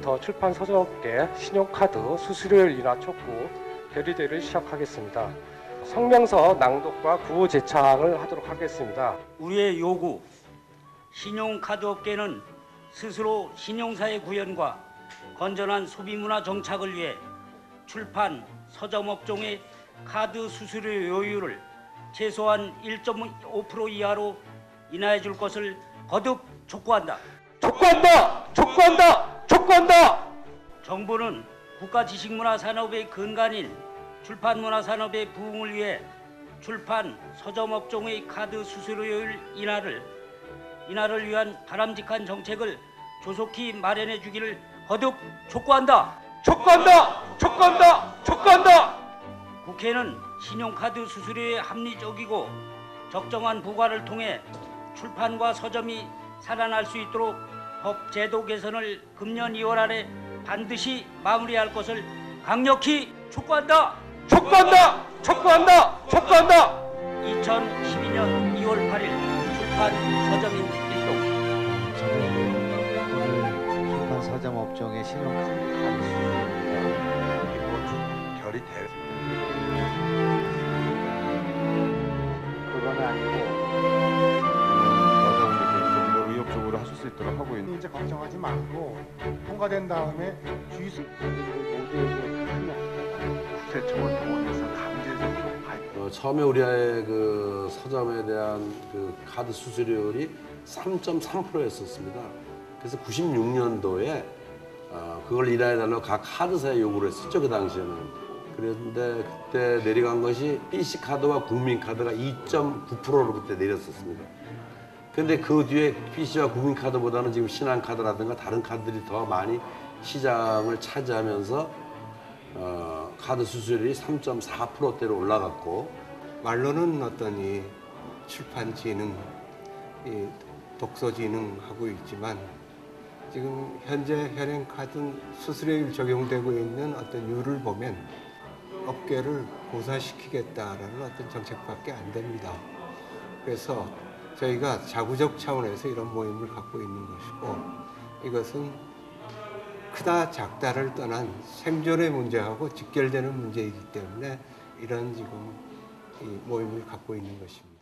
지금부터 출판 서점업계 신용카드 수수료율 인하 촉구 대리대를 시작하겠습니다. 성명서 낭독과 구호 제창을 하도록 하겠습니다. 우리의 요구 신용카드 업계는 스스로 신용사의 구현과 건전한 소비문화 정착을 위해 출판 서점 업종의 카드 수수료 요율을 최소한 1.5% 이하로 인하해 줄 것을 거듭 촉구한다. 촉구한다! 촉구한다! 촉구한다! 정부는 국가 지식문화 산업의 근간인 출판 문화 산업의 부흥을 위해 출판 서점 업종의 카드 수수료율 인하를 인하를 위한 바람직한 정책을 조속히 마련해 주기를 거듭 촉구한다. 촉구한다! 촉구한다! 촉구한다! 국회는 신용카드 수수료의 합리적이고 적정한 부과를 통해 출판과 서점이 살아날 수 있도록 법 제도 개선을 금년 2월 안에 반드시 마무리할 것을 강력히 촉구한다. 촉구한다! 촉구한다! 촉구한다! 2012년 2월 8일 출판 서점인 일동 저는 오늘 출판 서점 업종의 신용카드 수수료가 결이 돼. 그거는 있도록 하고 있는. 이제 걱정하지 말고 통과된 다음에 주의수 국세청을 동원해서 강제적으로 가입. 어, 처음에 우리의 그 서점에 대한 그 카드 수수료율이 3.3%였었습니다. 그래서 96년도에 어, 그걸 인하해달라고 각 카드사에 요구를 했었죠 그 당시에는. 그런데 그때 내려간 것이 BC 카드와 국민 카드가 2.9%로 그때 내렸었습니다. 근데 그 뒤에 PC와 국민 카드보다는 지금 신한 카드라든가 다른 카드들이 더 많이 시장을 차지하면서 어, 카드 수수료율이 3.4%대로 올라갔고 말로는 이 출판지능, 이 독서지능 하고 있지만 지금 현재 현행 카드 수수료율 적용되고 있는 어떤 율을 보면 업계를 고사시키겠다라는 어떤 정책밖에 안 됩니다. 그래서 저희가 자구적 차원에서 이런 모임을 갖고 있는 것이고 이것은 크다 작다를 떠난 생존의 문제하고 직결되는 문제이기 때문에 이런 지금 이 모임을 갖고 있는 것입니다.